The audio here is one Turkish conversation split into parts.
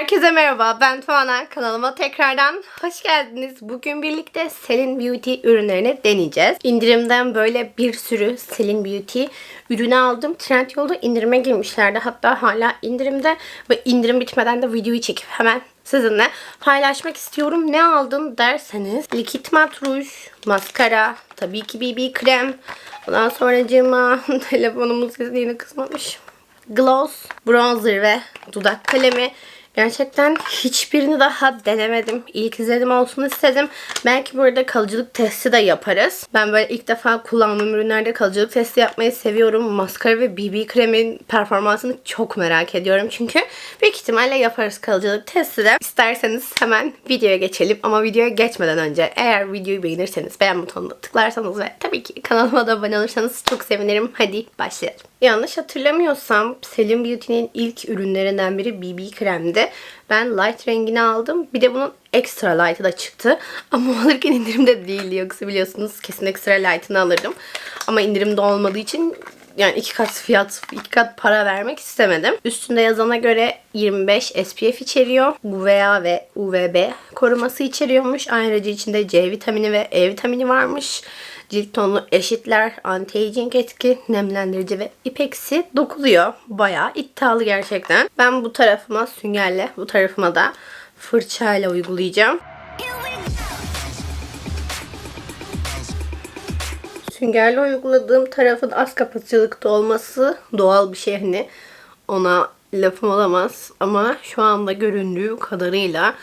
Herkese merhaba, ben Tuana. Kanalıma tekrardan hoş geldiniz. Bugün birlikte Selin Beauty ürünlerini deneyeceğiz. İndirimden böyle bir sürü Selin Beauty ürünü aldım. Trendyol'da indirime girmişlerdi. Hatta hala indirimde ve indirim bitmeden de videoyu çekip hemen sizinle paylaşmak istiyorum. Ne aldım derseniz likit mat ruj, maskara, tabii ki BB krem. Ondan sonra cima telefonumun sesi yine kısmamış gloss, bronzer ve dudak kalemi. Gerçekten hiçbirini daha denemedim. İlk izledim olsun istedim. Belki burada kalıcılık testi de yaparız. Ben böyle ilk defa kullandığım ürünlerde kalıcılık testi yapmayı seviyorum. Maskara ve BB kremin performansını çok merak ediyorum. Çünkü büyük ihtimalle yaparız kalıcılık testi de. İsterseniz hemen videoya geçelim. Ama videoya geçmeden önce eğer videoyu beğenirseniz beğen butonuna tıklarsanız ve tabii ki kanalıma da abone olursanız çok sevinirim. Hadi başlayalım. Yanlış hatırlamıyorsam Selim Beauty'nin ilk ürünlerinden biri BB kremdi. Ben light rengini aldım. Bir de bunun extra light'ı da çıktı. Ama alırken indirimde değildi. Yoksa biliyorsunuz kesin extra light'ını alırdım. Ama indirimde olmadığı için yani iki kat fiyat, iki kat para vermek istemedim. Üstünde yazana göre 25 SPF içeriyor. UVA ve UVB koruması içeriyormuş. Ayrıca içinde C vitamini ve E vitamini varmış. Cilt tonunu eşitler, anti-aging etki, nemlendirici ve ipeksi dokunuyor. Bayağı iddialı gerçekten. Ben bu tarafıma süngerle, bu tarafıma da fırçayla uygulayacağım. Süngerle uyguladığım tarafın az kapatıcılıkta olması doğal bir şey hani ona lafım olamaz ama şu anda göründüğü kadarıyla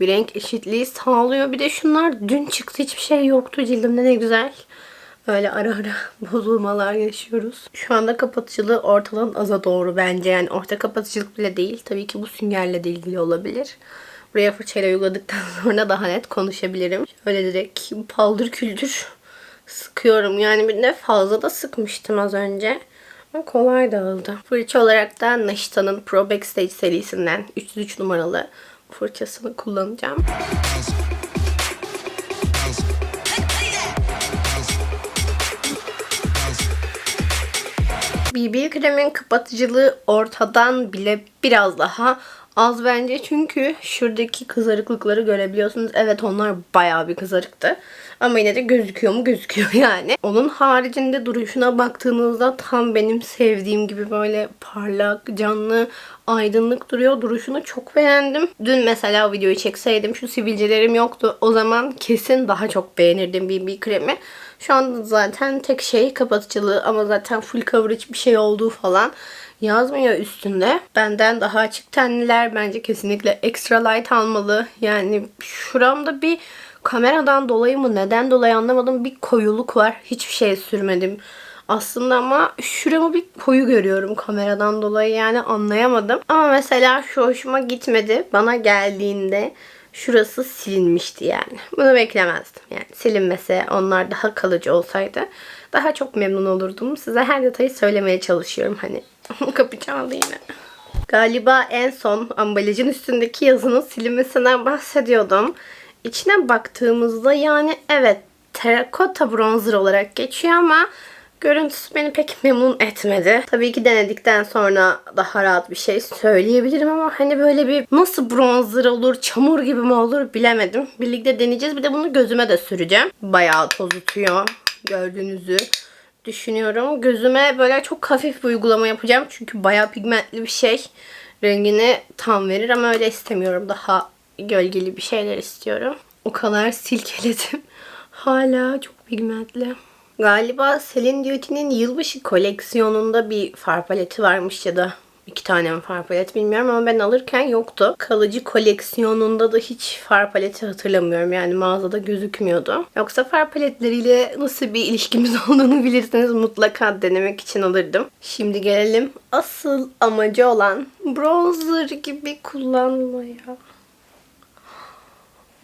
bir renk eşitliği sağlıyor. Bir de şunlar dün çıktı hiçbir şey yoktu cildimde ne güzel. Öyle ara ara bozulmalar yaşıyoruz. Şu anda kapatıcılığı ortadan aza doğru bence. Yani orta kapatıcılık bile değil. Tabii ki bu süngerle de ilgili olabilir. Buraya fırçayla uyguladıktan sonra daha net konuşabilirim. Şöyle direkt paldır küldür sıkıyorum. Yani bir de fazla da sıkmıştım az önce. Ama kolay dağıldı. Fırça olarak da Naşita'nın Pro Backstage serisinden 303 numaralı fırçasını kullanacağım. BB kremin kapatıcılığı ortadan bile biraz daha az bence. Çünkü şuradaki kızarıklıkları görebiliyorsunuz. Evet onlar bayağı bir kızarıktı. Ama yine de gözüküyor mu gözüküyor yani. Onun haricinde duruşuna baktığınızda tam benim sevdiğim gibi böyle parlak, canlı, aydınlık duruyor. Duruşunu çok beğendim. Dün mesela videoyu çekseydim şu sivilcelerim yoktu. O zaman kesin daha çok beğenirdim BB kremi. Şu anda zaten tek şey kapatıcılığı ama zaten full coverage bir şey olduğu falan yazmıyor üstünde. Benden daha açık tenliler bence kesinlikle extra light almalı. Yani şuramda bir kameradan dolayı mı neden dolayı anlamadım bir koyuluk var. Hiçbir şey sürmedim. Aslında ama şuramı bir koyu görüyorum kameradan dolayı yani anlayamadım. Ama mesela şu hoşuma gitmedi. Bana geldiğinde şurası silinmişti yani. Bunu beklemezdim. Yani silinmese onlar daha kalıcı olsaydı daha çok memnun olurdum. Size her detayı söylemeye çalışıyorum hani. Kapı çaldı yine. Galiba en son ambalajın üstündeki yazının silinmesinden bahsediyordum. İçine baktığımızda yani evet terakota bronzer olarak geçiyor ama görüntüsü beni pek memnun etmedi. Tabii ki denedikten sonra daha rahat bir şey söyleyebilirim ama hani böyle bir nasıl bronzer olur, çamur gibi mi olur bilemedim. Birlikte deneyeceğiz. Bir de bunu gözüme de süreceğim. Bayağı toz tutuyor. Gördüğünüzü düşünüyorum. Gözüme böyle çok hafif bir uygulama yapacağım. Çünkü bayağı pigmentli bir şey. Rengini tam verir ama öyle istemiyorum. Daha gölgeli bir şeyler istiyorum. O kadar silkeledim. Hala çok pigmentli. Galiba Celine Beauty'nin yılbaşı koleksiyonunda bir far paleti varmış ya da iki tane mi far palet bilmiyorum ama ben alırken yoktu. Kalıcı koleksiyonunda da hiç far paleti hatırlamıyorum. Yani mağazada gözükmüyordu. Yoksa far paletleriyle nasıl bir ilişkimiz olduğunu bilirseniz mutlaka denemek için alırdım. Şimdi gelelim asıl amacı olan bronzer gibi kullanmaya.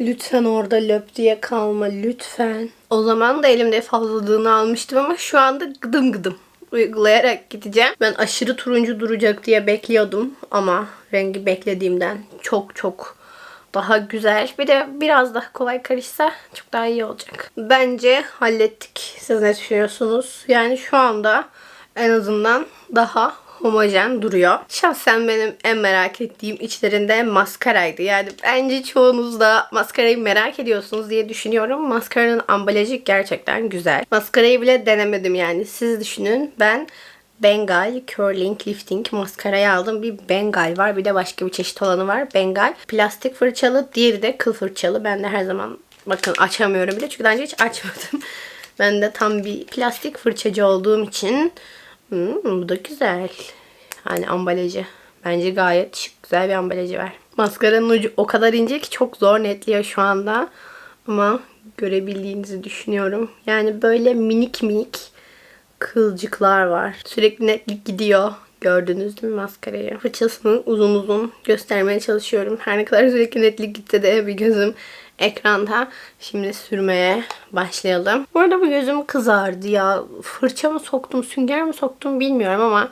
Lütfen orada löp diye kalma lütfen. O zaman da elimde fazlalığını almıştım ama şu anda gıdım gıdım uygulayarak gideceğim. Ben aşırı turuncu duracak diye bekliyordum ama rengi beklediğimden çok çok daha güzel. Bir de biraz daha kolay karışsa çok daha iyi olacak. Bence hallettik. Siz ne düşünüyorsunuz? Yani şu anda en azından daha homojen duruyor. Şahsen benim en merak ettiğim içlerinde maskaraydı. Yani bence çoğunuz da maskarayı merak ediyorsunuz diye düşünüyorum. Maskaranın ambalajı gerçekten güzel. Maskarayı bile denemedim yani. Siz düşünün. Ben Bengal Curling Lifting maskarayı aldım. Bir Bengal var. Bir de başka bir çeşit olanı var. Bengal plastik fırçalı. Diğeri de kıl fırçalı. Ben de her zaman bakın açamıyorum bile. Çünkü daha önce hiç açmadım. Ben de tam bir plastik fırçacı olduğum için hmm, bu da güzel. Hani ambalajı. Bence gayet şık güzel bir ambalajı var. Maskaranın ucu o kadar ince ki çok zor netliyor şu anda. Ama görebildiğinizi düşünüyorum. Yani böyle minik minik kılcıklar var. Sürekli netlik gidiyor. Gördünüz değil mi maskarayı? Fırçasını uzun uzun göstermeye çalışıyorum. Her ne kadar sürekli netlik gitse de bir gözüm ekranda. Şimdi sürmeye başlayalım. Bu arada bu gözüm kızardı ya. Fırça mı soktum, sünger mi soktum bilmiyorum ama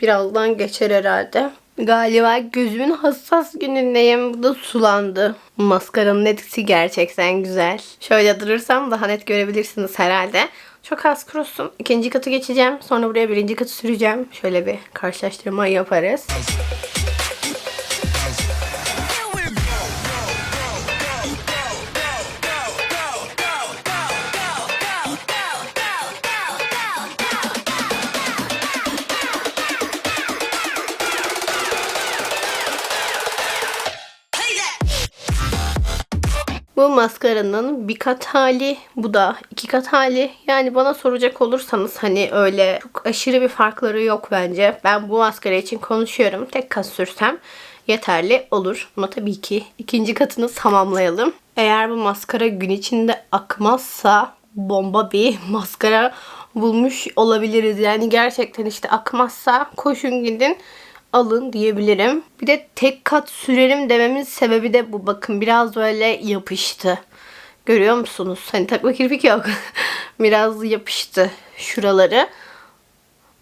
birazdan geçer herhalde. Galiba gözümün hassas günündeyim. Bu da sulandı. Maskaranın etkisi gerçekten güzel. Şöyle durursam daha net görebilirsiniz herhalde. Çok az kurusun. İkinci katı geçeceğim. Sonra buraya birinci katı süreceğim. Şöyle bir karşılaştırma yaparız. Bu maskaranın bir kat hali, bu da iki kat hali. Yani bana soracak olursanız hani öyle çok aşırı bir farkları yok bence. Ben bu maskara için konuşuyorum. Tek kat sürsem yeterli olur. Ama tabii ki ikinci katını tamamlayalım. Eğer bu maskara gün içinde akmazsa bomba bir maskara bulmuş olabiliriz. Yani gerçekten işte akmazsa koşun gidin alın diyebilirim. Bir de tek kat sürerim dememin sebebi de bu. Bakın biraz böyle yapıştı. Görüyor musunuz? Hani takma kirpik yok. biraz yapıştı şuraları.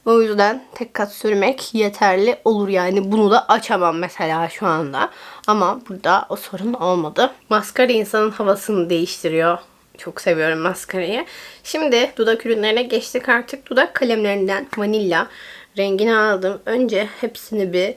O yüzden tek kat sürmek yeterli olur yani. Bunu da açamam mesela şu anda. Ama burada o sorun olmadı. Maskara insanın havasını değiştiriyor. Çok seviyorum maskarayı. Şimdi dudak ürünlerine geçtik artık. Dudak kalemlerinden vanilla rengini aldım. Önce hepsini bir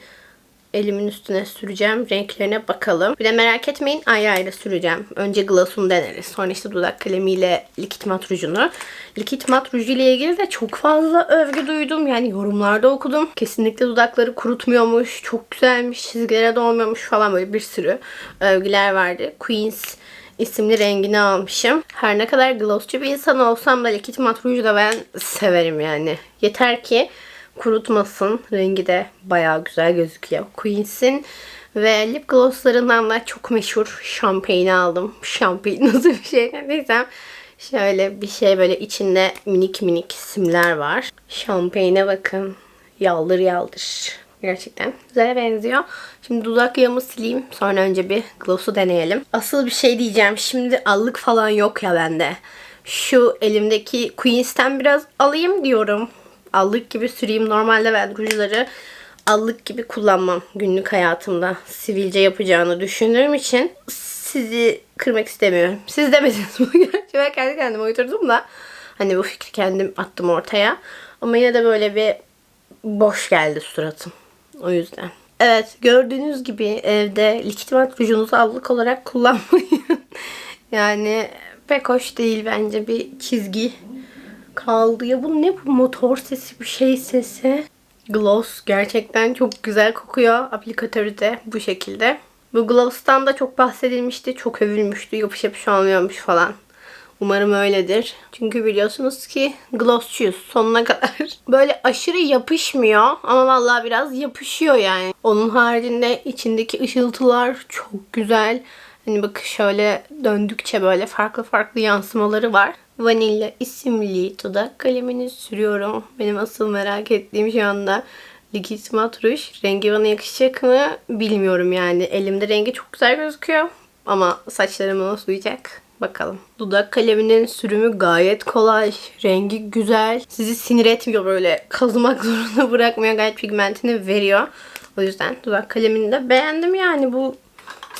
elimin üstüne süreceğim. Renklerine bakalım. Bir de merak etmeyin ayrı ayrı süreceğim. Önce gloss'unu deneriz. Sonra işte dudak kalemiyle likit mat rujunu. Likit mat ruju ile ilgili de çok fazla övgü duydum. Yani yorumlarda okudum. Kesinlikle dudakları kurutmuyormuş. Çok güzelmiş. Çizgilere dolmuyormuş falan böyle bir sürü övgüler vardı. Queens isimli rengini almışım. Her ne kadar glossçu bir insan olsam da likit mat ruju da ben severim yani. Yeter ki kurutmasın. Rengi de bayağı güzel gözüküyor. Queens'in ve lip glosslarından da çok meşhur şampanyonu aldım. Şampiyon nasıl bir şey dediysem. Şöyle bir şey böyle içinde minik minik simler var. Şampanyona bakın. Yaldır yaldır. Gerçekten güzel benziyor. Şimdi dudak yağımı sileyim. Sonra önce bir gloss'u deneyelim. Asıl bir şey diyeceğim. Şimdi allık falan yok ya bende. Şu elimdeki Queens'ten biraz alayım diyorum allık gibi süreyim. Normalde ben rujları allık gibi kullanmam günlük hayatımda. Sivilce yapacağını düşündüğüm için sizi kırmak istemiyorum. Siz demediniz bu gerçi ben kendi kendime uydurdum da hani bu fikri kendim attım ortaya. Ama yine de böyle bir boş geldi suratım. O yüzden. Evet gördüğünüz gibi evde likit mat rujunuzu allık olarak kullanmayın. yani pek hoş değil bence bir çizgi kaldı. Ya bu ne bu motor sesi bir şey sesi. Gloss gerçekten çok güzel kokuyor. Aplikatörü de bu şekilde. Bu gloss'tan da çok bahsedilmişti. Çok övülmüştü. Yapış yapış olmuyormuş falan. Umarım öyledir. Çünkü biliyorsunuz ki glossçuyuz sonuna kadar. Böyle aşırı yapışmıyor ama vallahi biraz yapışıyor yani. Onun haricinde içindeki ışıltılar çok güzel. Hani bakın şöyle döndükçe böyle farklı farklı yansımaları var. Vanilla isimli dudak kalemini sürüyorum. Benim asıl merak ettiğim şu anda Likit Mat Ruj. Rengi bana yakışacak mı bilmiyorum yani. Elimde rengi çok güzel gözüküyor. Ama saçlarımı nasıl uyacak? Bakalım. Dudak kaleminin sürümü gayet kolay. Rengi güzel. Sizi sinir etmiyor böyle. Kazımak zorunda bırakmıyor. Gayet pigmentini veriyor. O yüzden dudak kalemini de beğendim yani. Bu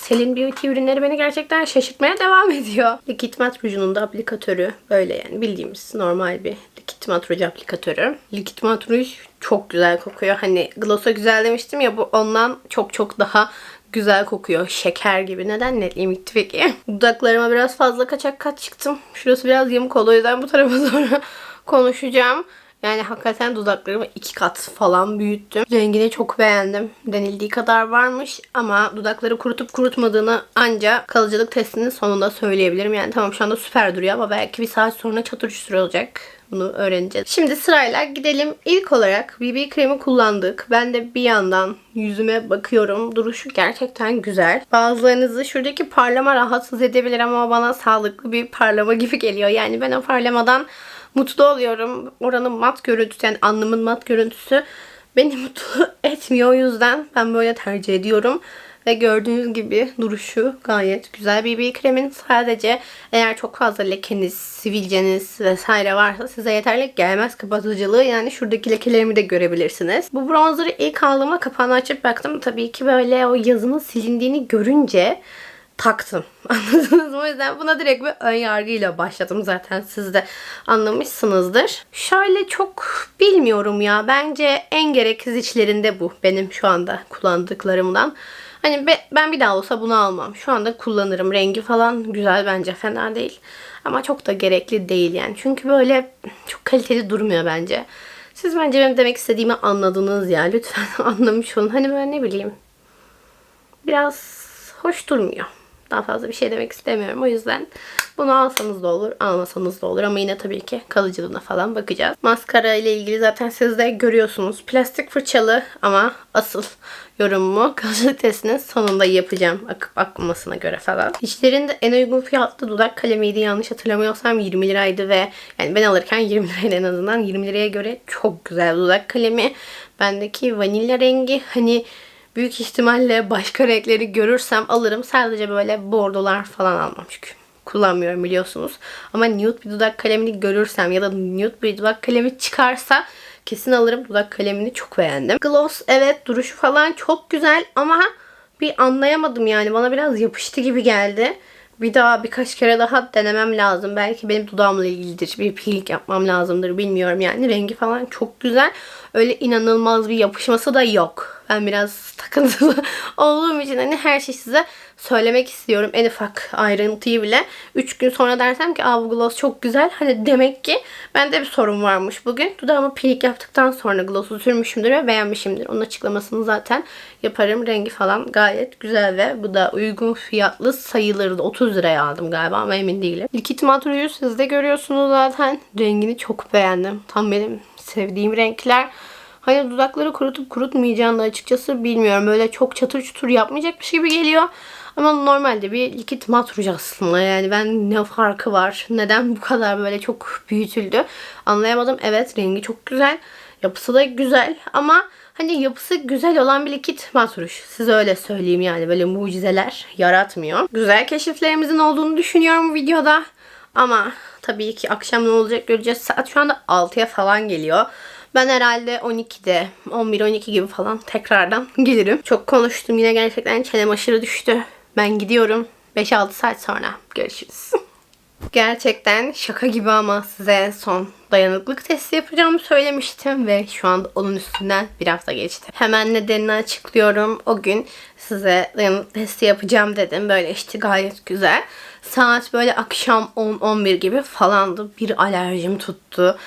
Selin Beauty ürünleri beni gerçekten şaşırtmaya devam ediyor. Likit mat rujunun da aplikatörü böyle yani bildiğimiz normal bir likit mat ruj aplikatörü. Likit mat ruj çok güzel kokuyor. Hani gloss'a güzel demiştim ya bu ondan çok çok daha güzel kokuyor. Şeker gibi. Neden netliyim peki? Dudaklarıma biraz fazla kaçak kat çıktım. Şurası biraz yamuk oldu. O yüzden bu tarafa doğru konuşacağım. Yani hakikaten dudaklarımı iki kat falan büyüttüm. Rengini çok beğendim. Denildiği kadar varmış ama dudakları kurutup kurutmadığını anca kalıcılık testinin sonunda söyleyebilirim. Yani tamam şu anda süper duruyor ama belki bir saat sonra çatır çutur olacak. Bunu öğreneceğiz. Şimdi sırayla gidelim. İlk olarak BB kremi kullandık. Ben de bir yandan yüzüme bakıyorum. Duruşu gerçekten güzel. Bazılarınızı şuradaki parlama rahatsız edebilir ama bana sağlıklı bir parlama gibi geliyor. Yani ben o parlamadan mutlu oluyorum. Oranın mat görüntüsü yani alnımın mat görüntüsü beni mutlu etmiyor. O yüzden ben böyle tercih ediyorum. Ve gördüğünüz gibi duruşu gayet güzel. BB kremin sadece eğer çok fazla lekeniz, sivilceniz vesaire varsa size yeterli gelmez kapatıcılığı. Yani şuradaki lekelerimi de görebilirsiniz. Bu bronzer'ı ilk aldığımda kapağını açıp baktım. Tabii ki böyle o yazının silindiğini görünce taktım. Anladınız mı? O yüzden buna direkt bir ön yargıyla başladım. Zaten siz de anlamışsınızdır. Şöyle çok bilmiyorum ya. Bence en gereksiz içlerinde bu. Benim şu anda kullandıklarımdan. Hani be- ben bir daha olsa bunu almam. Şu anda kullanırım. Rengi falan güzel bence. Fena değil. Ama çok da gerekli değil yani. Çünkü böyle çok kaliteli durmuyor bence. Siz bence benim demek istediğimi anladınız ya. Lütfen anlamış olun. Hani böyle ne bileyim. Biraz hoş durmuyor. Daha fazla bir şey demek istemiyorum. O yüzden bunu alsanız da olur, almasanız da olur. Ama yine tabii ki kalıcılığına falan bakacağız. Maskara ile ilgili zaten siz de görüyorsunuz. Plastik fırçalı ama asıl yorumumu kalıcılık testinin sonunda yapacağım. Akıp akmamasına göre falan. İçlerinde en uygun fiyatlı dudak kalemiydi. Yanlış hatırlamıyorsam 20 liraydı ve yani ben alırken 20 liraydı en azından. 20 liraya göre çok güzel dudak kalemi. Bendeki vanilya rengi hani büyük ihtimalle başka renkleri görürsem alırım. Sadece böyle bordolar falan almam çünkü kullanmıyorum biliyorsunuz. Ama nude bir dudak kalemini görürsem ya da nude bir dudak kalemi çıkarsa kesin alırım. Dudak kalemini çok beğendim. Gloss evet duruşu falan çok güzel ama bir anlayamadım yani. Bana biraz yapıştı gibi geldi. Bir daha birkaç kere daha denemem lazım. Belki benim dudağımla ilgilidir. Bir peeling yapmam lazımdır. Bilmiyorum yani. Rengi falan çok güzel. Öyle inanılmaz bir yapışması da yok. Ben biraz takıntılı olduğum için hani her şeyi size söylemek istiyorum. En ufak ayrıntıyı bile. 3 gün sonra dersem ki bu gloss çok güzel. Hani demek ki bende bir sorun varmış bugün. Dudağıma peeling yaptıktan sonra gloss'u sürmüşümdür ve beğenmişimdir. Onun açıklamasını zaten yaparım. Rengi falan gayet güzel ve bu da uygun fiyatlı sayılırdı. 30 liraya aldım galiba ama emin değilim. Likit matruyu siz de görüyorsunuz zaten. Rengini çok beğendim. Tam benim sevdiğim renkler. Hani dudakları kurutup kurutmayacağını açıkçası bilmiyorum. Böyle çok çatır çutur yapmayacakmış gibi geliyor. Ama normalde bir likit mat ruj aslında. Yani ben ne farkı var? Neden bu kadar böyle çok büyütüldü? Anlayamadım. Evet rengi çok güzel. Yapısı da güzel. Ama hani yapısı güzel olan bir likit mat ruj. Size öyle söyleyeyim yani. Böyle mucizeler yaratmıyor. Güzel keşiflerimizin olduğunu düşünüyorum videoda. Ama tabii ki akşam ne olacak göreceğiz. Saat şu anda 6'ya falan geliyor. Ben herhalde 12'de, 11-12 gibi falan tekrardan gelirim. Çok konuştum yine gerçekten çenem aşırı düştü. Ben gidiyorum. 5-6 saat sonra görüşürüz. Gerçekten şaka gibi ama size son dayanıklık testi yapacağımı söylemiştim ve şu anda onun üstünden bir hafta geçti. Hemen nedenini açıklıyorum. O gün size dayanıklık testi yapacağım dedim. Böyle işte gayet güzel. Saat böyle akşam 10-11 gibi falandı. Bir alerjim tuttu.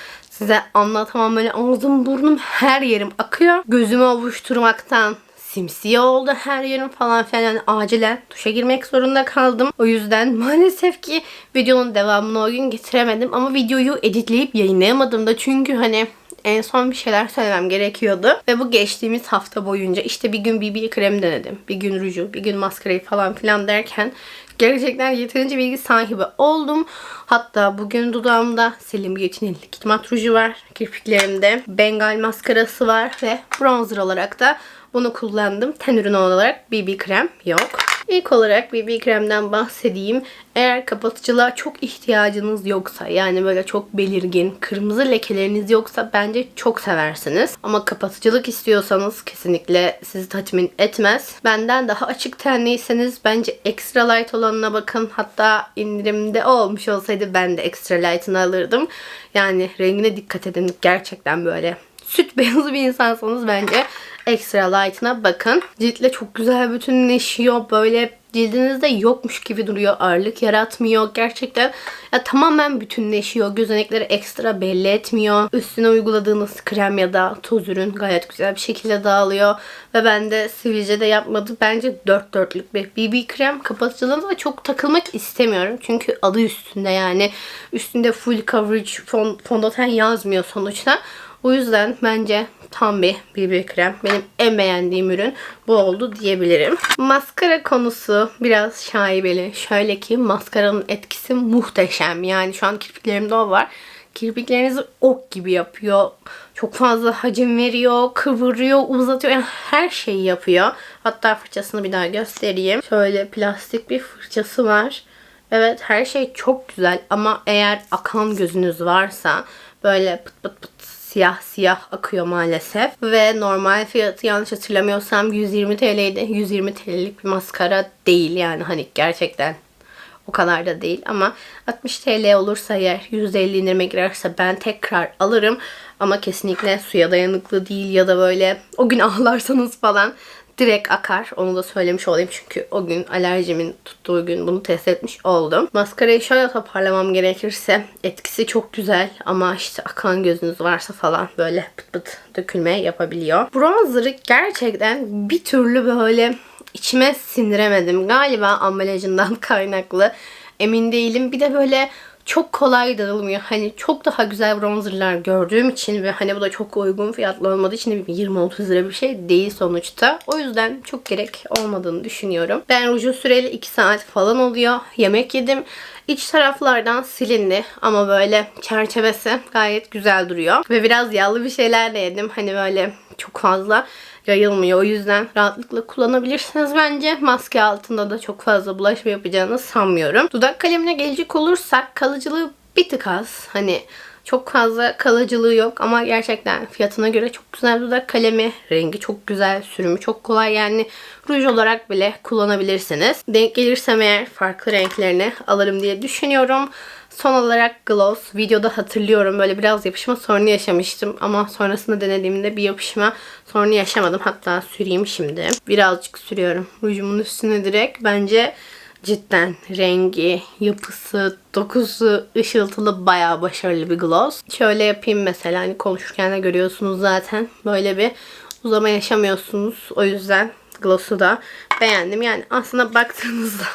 Size anlatamam böyle ağzım burnum her yerim akıyor. Gözümü ovuşturmaktan simsiyah oldu her yerim falan filan. Yani acilen duşa girmek zorunda kaldım. O yüzden maalesef ki videonun devamını o gün getiremedim. Ama videoyu editleyip yayınlayamadım da çünkü hani en son bir şeyler söylemem gerekiyordu. Ve bu geçtiğimiz hafta boyunca işte bir gün BB kremi denedim. Bir gün ruju, bir gün maskarayı falan filan derken gerçekten yeterince bilgi sahibi oldum. Hatta bugün dudağımda Selim Beauty'nin likit mat ruju var. Kirpiklerimde Bengal maskarası var ve bronzer olarak da bunu kullandım. Ten ürünü olarak BB krem yok. İlk olarak BB kremden bahsedeyim. Eğer kapatıcılığa çok ihtiyacınız yoksa yani böyle çok belirgin kırmızı lekeleriniz yoksa bence çok seversiniz. Ama kapatıcılık istiyorsanız kesinlikle sizi tatmin etmez. Benden daha açık tenliyseniz bence extra light olanına bakın. Hatta indirimde olmuş olsaydı ben de extra light'ını alırdım. Yani rengine dikkat edin. Gerçekten böyle süt beyazı bir insansanız bence extra light'ına bakın. Ciltle çok güzel bütünleşiyor. Böyle cildinizde yokmuş gibi duruyor. Ağırlık yaratmıyor. Gerçekten ya tamamen bütünleşiyor. Gözenekleri ekstra belli etmiyor. Üstüne uyguladığınız krem ya da toz ürün gayet güzel bir şekilde dağılıyor. Ve ben de sivilce de yapmadı. Bence dört dörtlük bir BB krem. Kapatıcılığına da çok takılmak istemiyorum. Çünkü adı üstünde yani. Üstünde full coverage fon, fondöten yazmıyor sonuçta. O yüzden bence tam bir BB krem. Benim en beğendiğim ürün bu oldu diyebilirim. Maskara konusu biraz şaibeli. Şöyle ki maskaranın etkisi muhteşem. Yani şu an kirpiklerimde o var. Kirpiklerinizi ok gibi yapıyor. Çok fazla hacim veriyor, kıvırıyor, uzatıyor. Yani her şeyi yapıyor. Hatta fırçasını bir daha göstereyim. Şöyle plastik bir fırçası var. Evet her şey çok güzel ama eğer akan gözünüz varsa böyle pıt pıt pıt siyah siyah akıyor maalesef. Ve normal fiyatı yanlış hatırlamıyorsam 120 TL'ydi. 120 TL'lik bir maskara değil yani hani gerçekten o kadar da değil ama 60 TL olursa eğer %50 indirime girerse ben tekrar alırım. Ama kesinlikle suya dayanıklı değil ya da böyle o gün ağlarsanız falan direkt akar. Onu da söylemiş olayım çünkü o gün alerjimin tuttuğu gün bunu test etmiş oldum. Maskarayı şöyle toparlamam gerekirse etkisi çok güzel ama işte akan gözünüz varsa falan böyle pıt pıt dökülme yapabiliyor. Bronzer'ı gerçekten bir türlü böyle içime sindiremedim. Galiba ambalajından kaynaklı. Emin değilim. Bir de böyle çok kolay dağılmıyor. Hani çok daha güzel bronzerlar gördüğüm için ve hani bu da çok uygun fiyatlı olmadığı için 20-30 lira bir şey değil sonuçta. O yüzden çok gerek olmadığını düşünüyorum. Ben ruju süreli 2 saat falan oluyor. Yemek yedim. İç taraflardan silindi ama böyle çerçevesi gayet güzel duruyor. Ve biraz yağlı bir şeyler de yedim. Hani böyle çok fazla yayılmıyor. O yüzden rahatlıkla kullanabilirsiniz bence. Maske altında da çok fazla bulaşma yapacağını sanmıyorum. Dudak kalemine gelecek olursak kalıcılığı bir tık az. Hani çok fazla kalıcılığı yok ama gerçekten fiyatına göre çok güzel dudak kalemi. Rengi çok güzel, sürümü çok kolay yani ruj olarak bile kullanabilirsiniz. Denk gelirsem eğer farklı renklerini alırım diye düşünüyorum. Son olarak gloss. Videoda hatırlıyorum böyle biraz yapışma sorunu yaşamıştım. Ama sonrasında denediğimde bir yapışma sorunu yaşamadım. Hatta süreyim şimdi. Birazcık sürüyorum. Rujumun üstüne direkt. Bence cidden rengi, yapısı, dokusu, ışıltılı bayağı başarılı bir gloss. Şöyle yapayım mesela hani konuşurken de görüyorsunuz zaten. Böyle bir uzama yaşamıyorsunuz. O yüzden gloss'u da beğendim. Yani aslında baktığınızda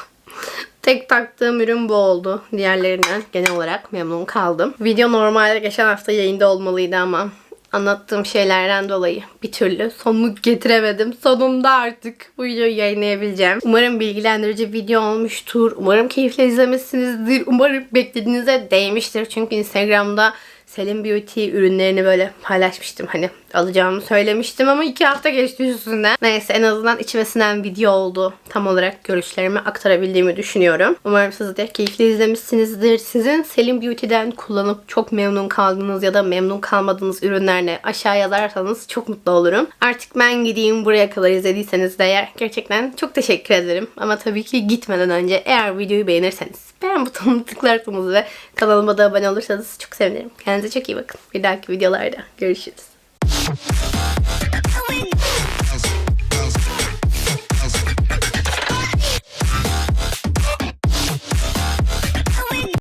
Tek taktığım ürün bu oldu. Diğerlerinden genel olarak memnun kaldım. Video normalde geçen hafta yayında olmalıydı ama anlattığım şeylerden dolayı bir türlü sonunu getiremedim. Sonunda artık bu videoyu yayınlayabileceğim. Umarım bilgilendirici video olmuştur. Umarım keyifle izlemişsinizdir. Umarım beklediğinize değmiştir. Çünkü Instagram'da Selim Beauty ürünlerini böyle paylaşmıştım. Hani alacağımı söylemiştim ama iki hafta geçti üstünden. Neyse en azından içmesinden video oldu. Tam olarak görüşlerimi aktarabildiğimi düşünüyorum. Umarım siz de keyifli izlemişsinizdir. Sizin Selim Beauty'den kullanıp çok memnun kaldığınız ya da memnun kalmadığınız ürünlerle aşağı yazarsanız çok mutlu olurum. Artık ben gideyim buraya kadar izlediyseniz de eğer gerçekten çok teşekkür ederim. Ama tabii ki gitmeden önce eğer videoyu beğenirseniz beğen butonuna tıklarsanız ve kanalıma da abone olursanız çok sevinirim. Kendinize çok iyi bakın. Bir dahaki videolarda görüşürüz.